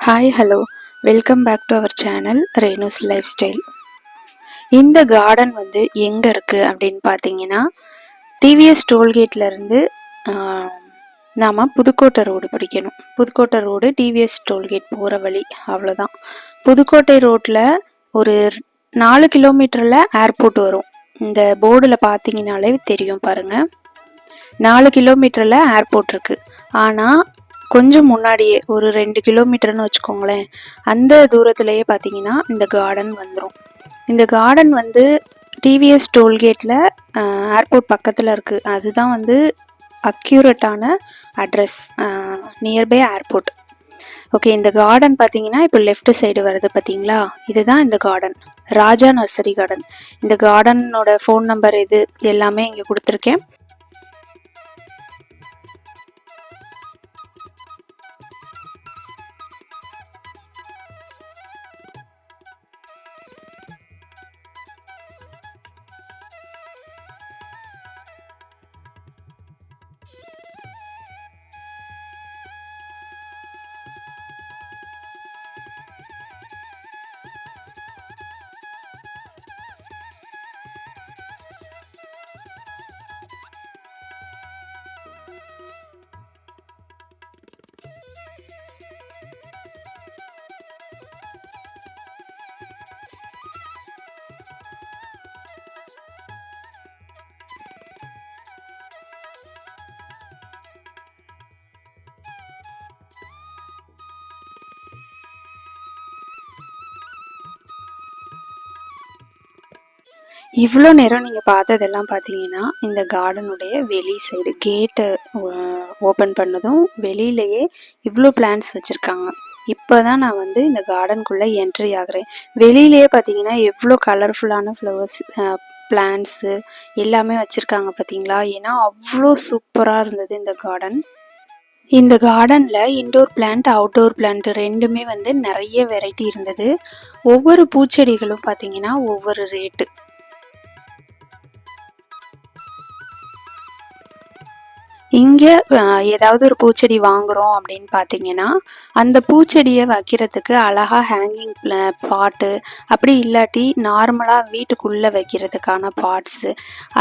Hi hello welcome back to our channel Renu's life style இந்த garden வந்து எங்கே இருக்குது அப்படின்னு பார்த்தீங்கன்னா டிவிஎஸ் டோல்கேட்லேருந்து நாம் புதுக்கோட்டை ரோடு பிடிக்கணும். புதுக்கோட்டை ரோடு டிவிஎஸ் டோல்கேட் போகிற வழி அவ்வளோதான் புதுக்கோட்டை ரோட்டில் ஒரு நாலு கிலோமீட்டரில் ஏர்போர்ட் வரும். இந்த போர்டில் பார்த்தீங்கனாலே தெரியும் பாருங்கள் நாலு கிலோமீட்டரில் ஏர்போர்ட் இருக்குது ஆனால் கொஞ்சம் முன்னாடியே ஒரு ரெண்டு கிலோமீட்டர்னு வச்சுக்கோங்களேன். அந்த தூரத்துலேயே பார்த்தீங்கன்னா இந்த கார்டன் வந்துடும் இந்த கார்டன் வந்து டிவிஎஸ் டோல்கேட்டில் ஏர்போர்ட் பக்கத்தில் இருக்குது அதுதான் வந்து அக்யூரட்டான அட்ரஸ் நியர்பை ஏர்போர்ட் ஓகே இந்த கார்டன் பார்த்தீங்கன்னா இப்போ லெஃப்ட் சைடு வருது பார்த்தீங்களா? இதுதான் இந்த கார்டன் ராஜா நர்சரி கார்டன் இந்த கார்டனோட ஃபோன் நம்பர் இது எல்லாமே இங்கே கொடுத்துருக்கேன். இவ்வளோ நேரம் நீங்கள் பார்த்ததெல்லாம் பார்த்தீங்கன்னா இந்த கார்டனுடைய வெளி சைடு கேட்டை ஓப்பன் பண்ணதும் வெளியிலேயே இவ்வளோ பிளான்ஸ் வச்சுருக்காங்க. இப்போ தான் நான் வந்து இந்த கார்டனுக்குள்ளே என்ட்ரி ஆகிறேன். வெளியிலேயே பார்த்தீங்கன்னா எவ்வளோ கலர்ஃபுல்லான ஃப்ளவர்ஸ் பிளான்ஸு எல்லாமே வச்சுருக்காங்க பார்த்தீங்களா? ஏன்னா அவ்வளோ சூப்பராக இருந்தது இந்த கார்டன் இந்த கார்டனில் இன்டோர் பிளான்ட் அவுட்டோர் பிளான்ட் ரெண்டுமே வந்து நிறைய வெரைட்டி இருந்தது. ஒவ்வொரு பூச்செடிகளும் பார்த்தீங்கன்னா ஒவ்வொரு ரேட்டு இங்கே ஏதாவது ஒரு பூச்செடி வாங்குகிறோம் அப்படின்னு பார்த்தீங்கன்னா அந்த பூச்செடியை வைக்கிறதுக்கு அழகாக ஹேங்கிங் பாட்டு அப்படி இல்லாட்டி நார்மலாக வீட்டுக்குள்ளே வைக்கிறதுக்கான பாட்ஸு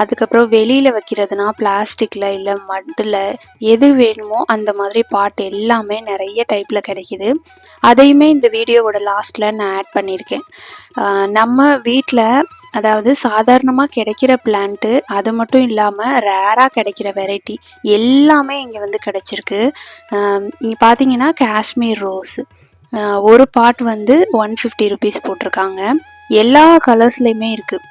அதுக்கப்புறம் வெளியில் வைக்கிறதுனா பிளாஸ்டிக்கில் இல்லை மட்டில் எது வேணுமோ அந்த மாதிரி பாட்டு எல்லாமே நிறைய டைப்பில் கிடைக்கிது. அதையுமே இந்த வீடியோவோட லாஸ்ட்டில் நான் ஆட் பண்ணியிருக்கேன். நம்ம வீட்டில் அதாவது சாதாரணமாக கிடைக்கிற பிளான்ட்டு அது மட்டும் இல்லாமல் ரேராக கிடைக்கிற வெரைட்டி எல்லாமே இங்கே வந்து கிடச்சிருக்கு. இங்கே பார்த்தீங்கன்னா காஷ்மீர் ரோஸ் ஒரு பாட் வந்து ஒன் ஃபிஃப்டி ருபீஸ் போட்டிருக்காங்க. எல்லா கலர்ஸ்லேயுமே இருக்குது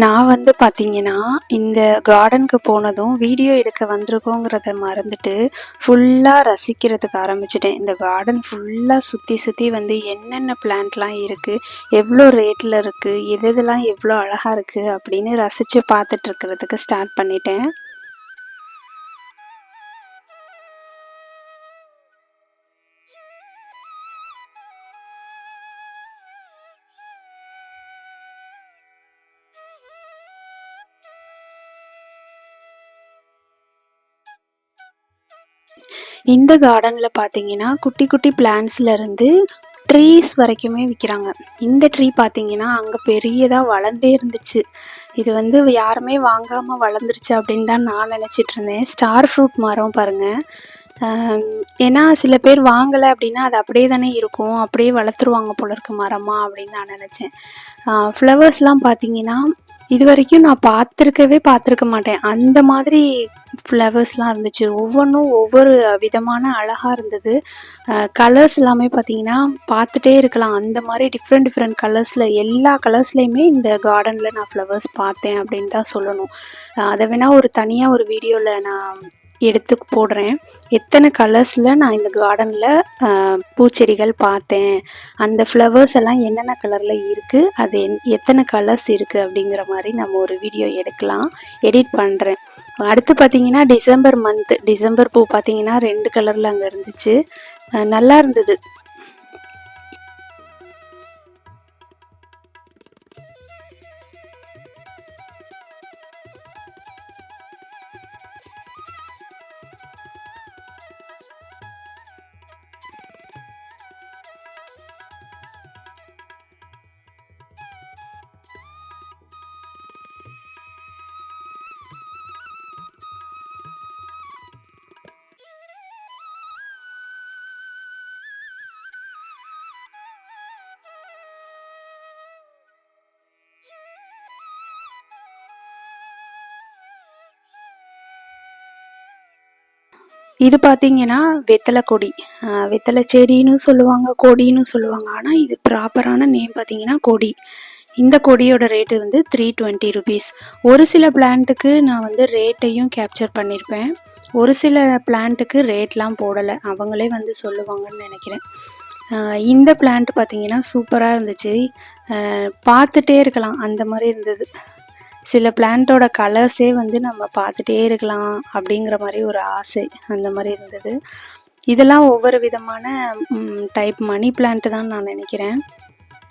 நான் வந்து பார்த்தீங்கன்னா, இந்த கார்டனுக்கு போனதும் வீடியோ எடுக்க வந்திருக்கோங்கிறத மறந்துட்டு, ஃபுல்லாக ரசிக்கிறதுக்கு ஆரம்பிச்சிட்டேன் இந்த கார்டன் ஃபுல்லாக சுற்றி சுற்றி வந்து என்னென்ன பிளான்ட்லாம் இருக்குது எவ்வளோ ரேட்டில் இருக்குது எது எதெல்லாம் எவ்வளோ அழகாக இருக்குது அப்படின்னு ரசித்து பார்த்துட்ருக்கிறதுக்கு ஸ்டார்ட் பண்ணிட்டேன். இந்த கார்டனில் பார்த்தீங்கன்னா குட்டி குட்டி பிளான்ஸ்லேருந்து ட்ரீஸ் வரைக்குமே விற்கிறாங்க இந்த ட்ரீ பார்த்தீங்கன்னா அங்கே பெரியதாக வளர்ந்தே இருந்துச்சு. இது வந்து யாருமே வாங்காமல் வளர்ந்துருச்சு அப்படின்னு தான் நான் நினச்சிட்டு இருந்தேன். ஸ்டார் ஃப்ரூட் மரம் பாருங்கள் ஏன்னா சில பேர் வாங்கலை அப்படின்னா அது அப்படியே தானே இருக்கும். அப்படியே வளர்த்துருவாங்க போல இருக்க மரமா அப்படின்னு நான் நினச்சேன். ஃப்ளவர்ஸ்லாம் பார்த்தீங்கன்னா இது வரைக்கும் நான் பார்த்துருக்கவே பார்த்துருக்க மாட்டேன். அந்த மாதிரி ஃப்ளவர்ஸ்லாம் இருந்துச்சு. ஒவ்வொன்றும் ஒவ்வொரு விதமான அழகாக இருந்தது. கலர்ஸ் எல்லாமே பார்த்தீங்கன்னா பார்த்துட்டே இருக்கலாம். அந்த மாதிரி டிஃப்ரெண்ட் டிஃப்ரெண்ட் கலர்ஸில் எல்லா கலர்ஸ்லேயுமே இந்த கார்டனில் நான் ஃப்ளவர்ஸ் பார்த்தேன் அப்படின்னு தான் சொல்லணும். அதை வேணால் ஒரு தனியாக ஒரு வீடியோவில் நான் எடுத்து போடுறேன். எத்தனை கலர்ஸில் நான் இந்த கார்டனில் பூச்செடிகள் பார்த்தேன் அந்த ஃப்ளவர்ஸ் எல்லாம் என்னென்ன கலரில் இருக்குது அது எத்தனை கலர்ஸ் இருக்குது அப்படிங்கிற மாதிரி நம்ம ஒரு வீடியோ எடுக்கலாம். எடிட் பண்ணுறேன் அடுத்து பார்த்தீங்கன்னா டிசம்பர் மந்த் டிசம்பர் பூ பார்த்தீங்கன்னா ரெண்டு கலரில் அங்கே இருந்துச்சு. நல்லா இருந்தது. இது பார்த்தீங்கன்னா வெத்தலை கொடி. வெத்தலை செடின்னு சொல்லுவாங்க கொடின்னு சொல்லுவாங்க. ஆனால் இது ப்ராப்பரான நேம் பார்த்தீங்கன்னா கொடி. இந்த கொடியோட ரேட்டு வந்து த்ரீ டுவெண்ட்டி ருபீஸ் ஒரு சில பிளான்ட்டுக்கு நான் வந்து ரேட்டையும் கேப்சர் பண்ணியிருப்பேன் ஒரு சில பிளான்ட்டுக்கு ரேட்லாம் போடலை. அவங்களே வந்து சொல்லுவாங்கன்னு நினைக்கிறேன். இந்த பிளான்ட் பார்த்தீங்கன்னா சூப்பராக இருந்துச்சு. பார்த்துட்டே இருக்கலாம். அந்த மாதிரி இருந்தது. சில பிளான்ட்டோட கலர்ஸே வந்து நம்ம பார்த்துட்டே இருக்கலாம் அப்படிங்கிற மாதிரி ஒரு ஆசை அந்த மாதிரி இருந்தது. இதெல்லாம் ஒவ்வொரு விதமான டைப் மணி பிளான்ட்டு தான் நான் நினைக்கிறேன்.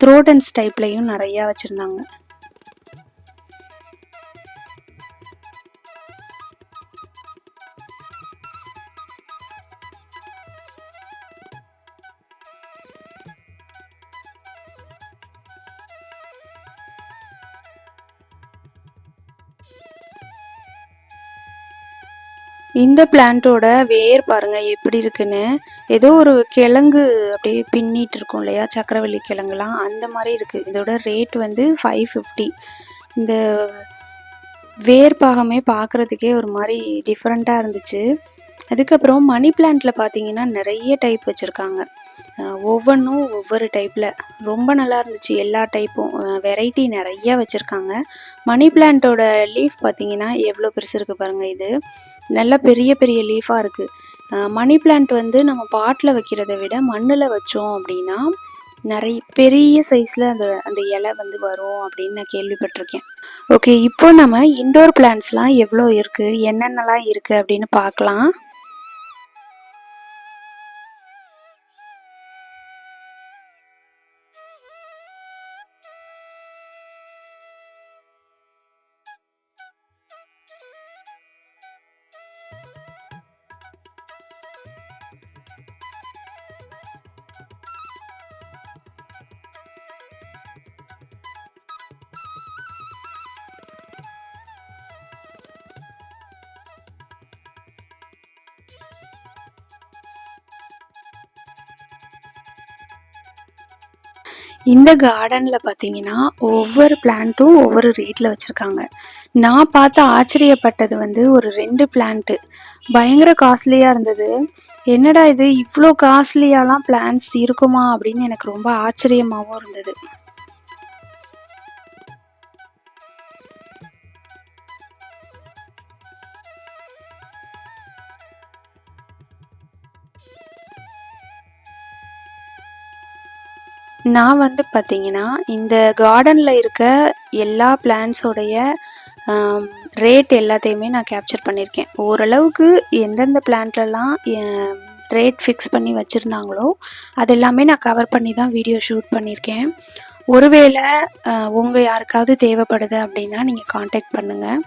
த்ரோடன்ஸ் டைப்லேயும் நிறையா வச்சுருந்தாங்க. இந்த பிளான்ட்டோட வேர் பாருங்கள் எப்படி இருக்குன்னு. ஏதோ ஒரு கிழங்கு அப்படியே பின்னிட்டு இருக்கும் இல்லையா? சக்கரவள்ளி கிழங்குலாம். அந்த மாதிரி இருக்குது இதோட ரேட் வந்து ஃபைவ் ஃபிஃப்டி இந்த வேர் பாகமே பார்க்குறதுக்கே ஒரு மாதிரி டிஃப்ரெண்ட்டாக இருந்துச்சு. அதுக்கப்புறம் மணி பிளான்ட்டில் பார்த்தீங்கன்னா நிறைய டைப் வச்சுருக்காங்க. ஒவ்வொன்றும் ஒவ்வொரு டைப்பில் ரொம்ப நல்லா இருந்துச்சு. எல்லா டைப்பும் வெரைட்டி நிறைய வச்சுருக்காங்க. மணி பிளான்ட்டோட லீஃப் பார்த்தீங்கன்னா எவ்வளோ பெருசு இருக்குது பாருங்கள் இது. நல்ல பெரிய பெரிய லீஃபாக இருக்குது மணி பிளான்ட் வந்து நம்ம பாட்டில் வைக்கிறத விட மண்ணில் வச்சோம் அப்படின்னா நிறைய பெரிய சைஸில் அந்த அந்த இலை வந்து வரும் அப்படின்னு நான் கேள்விப்பட்டிருக்கேன். ஓகே இப்போ நம்ம இண்டோர் பிளான்ட்ஸ்லாம் எவ்வளோ இருக்குது என்னென்னலாம் இருக்குது அப்படின்னு பார்க்கலாம். இந்த கார்டனில் பார்த்தீங்கன்னா ஒவ்வொரு பிளான்ட்டும் ஒவ்வொரு ரேட்டில் வச்சுருக்காங்க. நான் பார்த்து ஆச்சரியப்பட்டது வந்து ஒரு ரெண்டு பிளான்ட்டு பயங்கர காஸ்ட்லியாக இருந்தது. என்னடா இது இவ்வளோ காஸ்ட்லியாலாம் பிளான்ட்ஸ் இருக்குமா அப்படின்னு எனக்கு ரொம்ப ஆச்சரியமாகவும் இருந்தது. நான் வந்து பார்த்தீங்கன்னா இந்த கார்டனில் இருக்க எல்லா பிளான்ஸோடைய ரேட் எல்லாத்தையுமே நான் கேப்சர் பண்ணியிருக்கேன் ஓரளவுக்கு எந்தெந்த பிளான்ட்லலாம் ரேட் ஃபிக்ஸ் பண்ணி வச்சுருந்தாங்களோ அது எல்லாமே நான் கவர் பண்ணி தான் வீடியோ ஷூட் பண்ணியிருக்கேன் ஒருவேளை உங்கள் யாருக்காவது தேவைப்படுது அப்படின்னா நீங்கள் காண்டாக்ட் பண்ணுங்கள்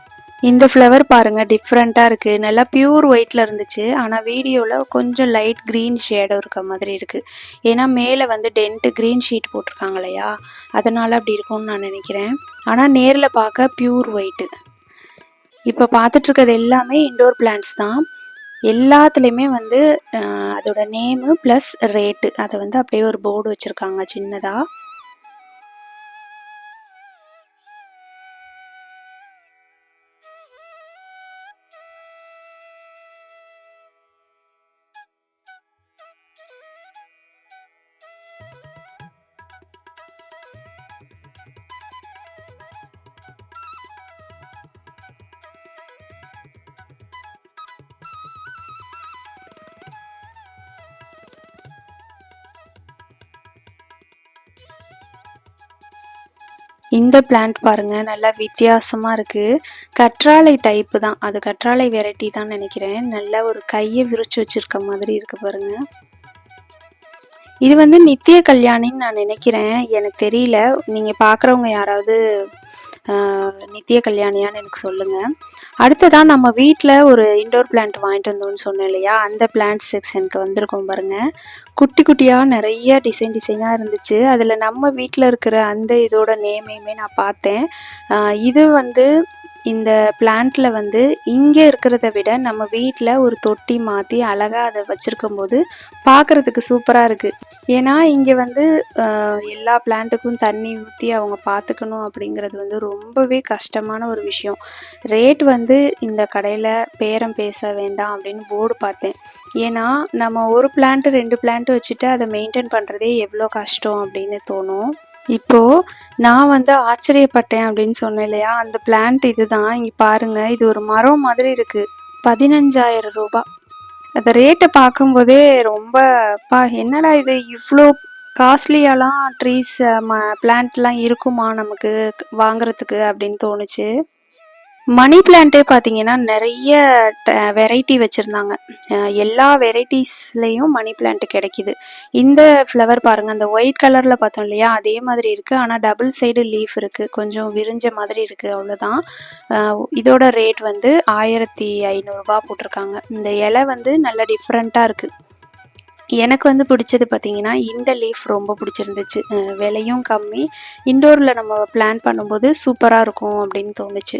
இந்த ஃப்ளவர் பாருங்கள் டிஃப்ரெண்ட்டாக இருக்குது நல்லா பியூர் ஒயிட்டில் இருந்துச்சு. ஆனால் வீடியோவில் கொஞ்சம் லைட் க்ரீன் ஷேடோ இருக்க மாதிரி இருக்குது ஏன்னா மேலே வந்து டென்ட்டு க்ரீன் ஷீட் போட்டிருக்காங்க இல்லையா? அதனால் அப்படி இருக்கும்னு நான் நினைக்கிறேன். ஆனால் நேரில் பார்க்க பியூர் ஒயிட்டு இப்போ பார்த்துட்ருக்கிறது எல்லாமே இண்டோர் பிளான்ட்ஸ் தான். எல்லாத்துலேயுமே வந்து அதோட நேமு ப்ளஸ் ரேட்டு அதை வந்து அப்படியே ஒரு போர்டு வச்சுருக்காங்க சின்னதாக இந்த பிளான்ட் பாருங்கள் நல்லா வித்தியாசமாக இருக்குது கற்றாழை டைப்பு தான். அது கற்றாழை வெரைட்டி தான் நினைக்கிறேன். நல்லா ஒரு கையை விரிச்சு வச்சுருக்க மாதிரி இருக்குது பாருங்கள் இது வந்து நித்திய கல்யாணின்னு நான் நினைக்கிறேன். எனக்கு தெரியல. நீங்கள் பார்க்குறவங்க யாராவது நித்திய கல்யாணியான்னு எனக்கு சொல்லுங்கள் அடுத்ததான் நம்ம வீட்டில் ஒரு இண்டோர் பிளான்ட் வாங்கிட்டு வந்தோம்னு சொன்னேன் இல்லையா? அந்த பிளான்ட் செக்ஷனுக்கு வந்திருக்கோம் பாருங்க. குட்டி குட்டியாக நிறைய டிசைன் டிசைனாக இருந்துச்சு. அதில் நம்ம வீட்டில் இருக்கிற அந்த இதோட நேமையுமே நான் பார்த்தேன். இது வந்து இந்த பிளான்ட்ல வந்து இங்கே இருக்கிறத விட நம்ம வீட்டில் ஒரு தொட்டி மாற்றி அழகாக அதை வச்சுருக்கும் போது பார்க்குறதுக்கு சூப்பராக இருக்குது ஏன்னா இங்கே வந்து எல்லா பிளான்ட்டுக்கும் தண்ணி ஊற்றி அவங்க பார்த்துக்கணும் அப்படிங்கிறது வந்து ரொம்பவே கஷ்டமான ஒரு விஷயம். ரேட் வந்து இந்த கடையில் பேரம் பேச வேண்டாம் அப்படின்னு போர்டு பார்த்தேன். ஏன்னா நம்ம ஒரு பிளான்ட்டு ரெண்டு பிளான்ட்டு வச்சுட்டு அதை மெயின்டைன் பண்ணுறதே எவ்வளோ கஷ்டம் அப்படின்னு தோணும். இப்போ நான் வந்து ஆச்சரியப்பட்டேன் அப்படின்னு சொன்னேன் இல்லையா? அந்த பிளான்ட் இதுதான். இங்க பாருங்க இது ஒரு மரம் மாதிரி இருக்கு. பதினஞ்சாயிரம் ரூபாய் அந்த ரேட்டை பார்க்கும்போதே ரொம்ப பா என்னடா இது? இவ்வளோ காஸ்ட்லியாலாம் ட்ரீஸ் ம பிளான்ட்லாம் இருக்குமா நமக்கு வாங்குறதுக்கு? அப்படின்னு தோணுச்சு. மணி பிளான்ட்டே பார்த்தீங்கன்னா நிறைய வெரைட்டி வச்சுருந்தாங்க. எல்லா வெரைட்டிஸ்லேயும் மணி பிளான்ட் கிடைக்கிது. இந்த ஃப்ளவர் பாருங்கள் அந்த ஒயிட் கலரில் பார்த்தோம் இல்லையா? அதே மாதிரி இருக்குது ஆனால் டபுள் சைடு லீஃப் இருக்குது கொஞ்சம் விரிஞ்ச மாதிரி இருக்குது அவ்வளோதான் இதோட ரேட் வந்து ஆயிரத்தி ஐநூறுரூபா போட்டிருக்காங்க. இந்த இலை வந்து நல்ல டிஃப்ரெண்ட்டாக இருக்குது எனக்கு வந்து பிடிச்சது பார்த்தீங்கன்னா இந்த லீஃப் ரொம்ப பிடிச்சிருந்துச்சு. விலையும் கம்மி. இண்டோரில் நம்ம பிளான் பண்ணும்போது சூப்பராக இருக்கும் அப்படின்னு தோணுச்சு.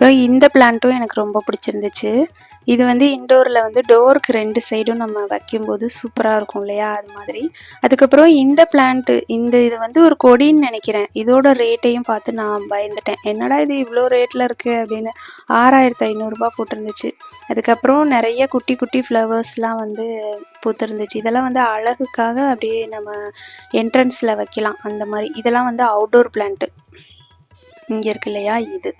அப்புறம் இந்த பிளான்ட்டும் எனக்கு ரொம்ப பிடிச்சிருந்துச்சு. இது வந்து இண்டோரில் வந்து டோருக்கு ரெண்டு சைடும் நம்ம வைக்கும்போது சூப்பராக இருக்கும் இல்லையா? அது மாதிரி. அதுக்கப்புறம் இந்த பிளான்ட்டு இந்த இது வந்து ஒரு கொடின்னு நினைக்கிறேன். இதோட ரேட்டையும் பார்த்து நான் பயந்துட்டேன். என்னடா இது இவ்வளோ ரேட்டில் இருக்குது அப்படின்னு ஆறாயிரத்து ஐநூறுரூபா போட்டிருந்துச்சு. அதுக்கப்புறம் நிறைய குட்டி குட்டி ஃப்ளவர்ஸ்லாம் வந்து பூத்திருந்துச்சு. இதெல்லாம் வந்து அழகுக்காக அப்படியே நம்ம என்ட்ரன்ஸில் வைக்கலாம். அந்த மாதிரி. இதெல்லாம் வந்து அவுட்டோர் பிளான்ட்டு இங்கே இருக்கு இல்லையா? இது.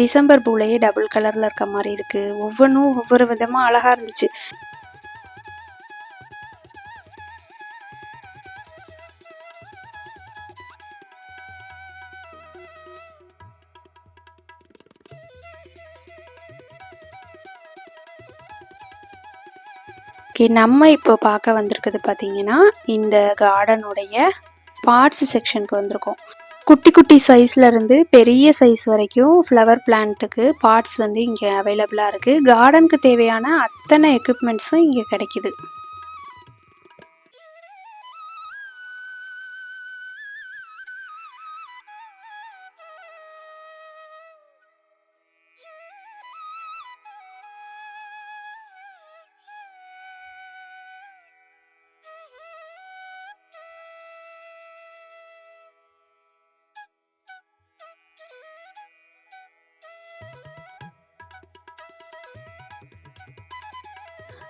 டிசம்பர் பூலையே டபுள் கலர்ல இருக்க மாதிரி இருக்கு. ஒவ்வொன்றும் ஒவ்வொரு விதமா அழகா இருந்துச்சு. ஓகே நம்ம இப்போ பார்க்க வந்திருக்குது பார்த்தீங்கன்னா இந்த கார்டனுடைய பார்ட்ஸ் செக்ஷனுக்கு வந்திருக்கோம். குட்டி குட்டி சைஸ்ல இருந்து பெரிய சைஸ் வரைக்கும் ஃப்ளவர் பிளான்ட்டுக்கு பார்ட்ஸ் வந்து இங்கே அவைலபிளாக இருக்குது கார்டனுக்கு தேவையான அத்தனை எக்யூப்மெண்ட்ஸும் இங்கே கிடைக்குது.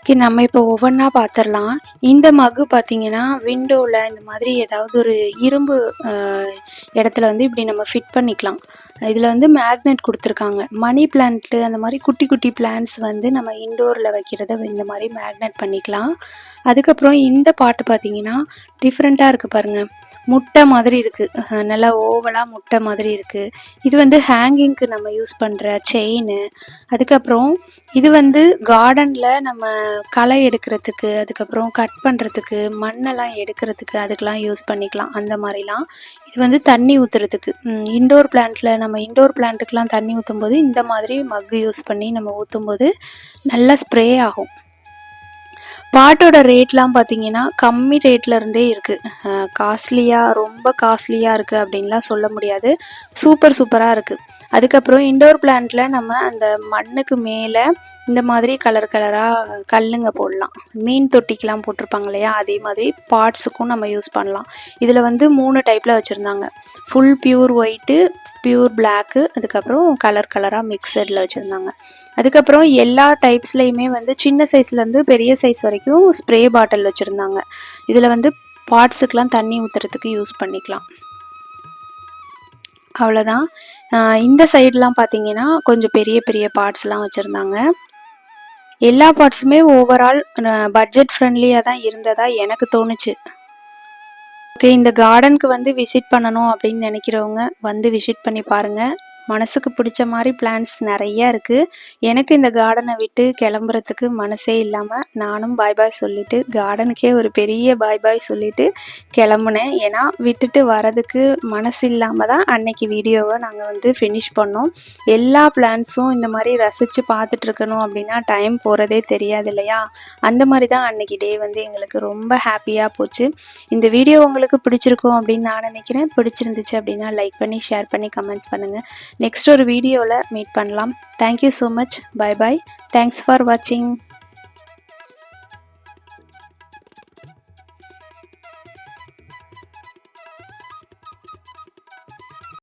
ஓகே நம்ம இப்போ ஒவ்வொன்றா பார்த்துடலாம் இந்த மகு பார்த்தீங்கன்னா விண்டோவில் இந்த மாதிரி ஏதாவது ஒரு இரும்பு இடத்துல வந்து இப்படி நம்ம ஃபிட் பண்ணிக்கலாம். இதில் வந்து மேக்னெட் கொடுத்துருக்காங்க. மணி பிளான்ட்டு அந்த மாதிரி குட்டி குட்டி பிளான்ட்ஸ் வந்து நம்ம இண்டோரில் வைக்கிறத இந்த மாதிரி மேக்னெட் பண்ணிக்கலாம். அதுக்கப்புறம் இந்த பாட்டு பார்த்தீங்கன்னா டிஃப்ரெண்ட்டாக இருக்குது பாருங்கள் முட்டை மாதிரி இருக்குது நல்லா ஓவலாக முட்டை மாதிரி இருக்குது இது வந்து ஹேங்கிங்க்கு நம்ம யூஸ் பண்ணுற செயின் அதுக்கப்புறம் இது வந்து கார்டனில் நம்ம களை எடுக்கிறதுக்கு அதுக்கப்புறம் கட் பண்ணுறதுக்கு மண்ணெல்லாம் எடுக்கிறதுக்கு அதுக்கெலாம் யூஸ் பண்ணிக்கலாம். அந்த மாதிரிலாம். இது வந்து தண்ணி ஊற்றுறதுக்கு இண்டோர் பிளான்ட்டில் நம்ம இண்டோர் பிளான்ட்டுக்கெலாம் தண்ணி ஊற்றும் போது இந்த மாதிரி மக்கு யூஸ் பண்ணி நம்ம ஊற்றும் போது நல்லா ஸ்ப்ரே ஆகும். பாட்டோட ரேட்லாம் பார்த்தீங்கன்னா கம்மி ரேட்லேருந்தே இருக்குது காஸ்ட்லியாக ரொம்ப காஸ்ட்லியாக இருக்குது அப்படின்லாம் சொல்ல முடியாது. சூப்பர் சூப்பராக இருக்குது அதுக்கப்புறம் இண்டோர் பிளான்ட்ல நம்ம அந்த மண்ணுக்கு மேலே இந்த மாதிரி கலர் கலராக கல்லுங்க போடலாம். மீன் தொட்டிக்கெலாம் போட்டிருப்பாங்க இல்லையா? அதே மாதிரி பார்ட்ஸுக்கும் நம்ம யூஸ் பண்ணலாம். இதில் வந்து மூணு டைப்பில் வச்சுருந்தாங்க. Full pure white pure black அதுக்கப்புறம் கலர் கலராக மிக்சடில் வச்சுருந்தாங்க. அதுக்கப்புறம் எல்லா டைப்ஸ்லையுமே வந்து சின்ன சைஸ்லேருந்து பெரிய சைஸ் வரைக்கும் ஸ்ப்ரே பாட்டில் வச்சுருந்தாங்க. இதில் வந்து பார்ட்ஸுக்கெலாம் தண்ணி ஊற்றுறதுக்கு யூஸ் பண்ணிக்கலாம். அவ்வளோதான் இந்த சைட்லாம் பார்த்தீங்கன்னா கொஞ்சம் பெரிய பெரிய பார்ட்ஸ்லாம் வச்சுருந்தாங்க. எல்லா பார்ட்ஸுமே ஓவரால் பட்ஜெட் ஃப்ரெண்ட்லியாக தான் இருந்ததா எனக்கு தோணுச்சு. ஓகே இந்த கார்டனுக்கு வந்து விசிட் பண்ணணும் அப்படின்னு நினைக்கிறவங்க வந்து விசிட் பண்ணி பாருங்கள் மனசுக்கு பிடிச்ச மாதிரி பிளான்ஸ் நிறைய இருக்குது எனக்கு இந்த கார்டனை விட்டு கிளம்புறதுக்கு மனசே இல்லாமல் நானும் பாய் பாய் சொல்லிட்டு கார்டனுக்கே ஒரு பெரிய பாய் பாய் சொல்லிட்டு கிளம்புனேன். ஏன்னா விட்டுட்டு வரதுக்கு மனசு இல்லாமல் தான் அன்னைக்கு வீடியோவை நாங்கள் வந்து ஃபினிஷ் பண்ணோம். எல்லா பிளான்ஸும் இந்த மாதிரி ரசித்து பார்த்துட்டு இருக்கணும் அப்படின்னா டைம் போகிறதே தெரியாது இல்லையா? அந்த மாதிரி தான் அன்னைக்கு டே வந்து எங்களுக்கு ரொம்ப ஹாப்பியாக போச்சு. இந்த வீடியோ உங்களுக்கு பிடிச்சிருக்கும் அப்படின்னு நான் நினைக்கிறேன். பிடிச்சிருந்துச்சு அப்படின்னா லைக் பண்ணி ஷேர் பண்ணி கமெண்ட்ஸ் பண்ணுங்கள் நெக்ஸ்ட் ஒரு வீடியோவில் மீட் பண்ணலாம். Thank you so much bye bye thanks for வாட்சிங்